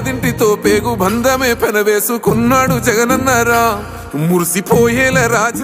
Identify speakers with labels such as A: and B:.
A: పేదింటితో పేగు బంధమే పెనవేసుకున్నాడు జగనన్నారా. మురిసిపోయేల రాజ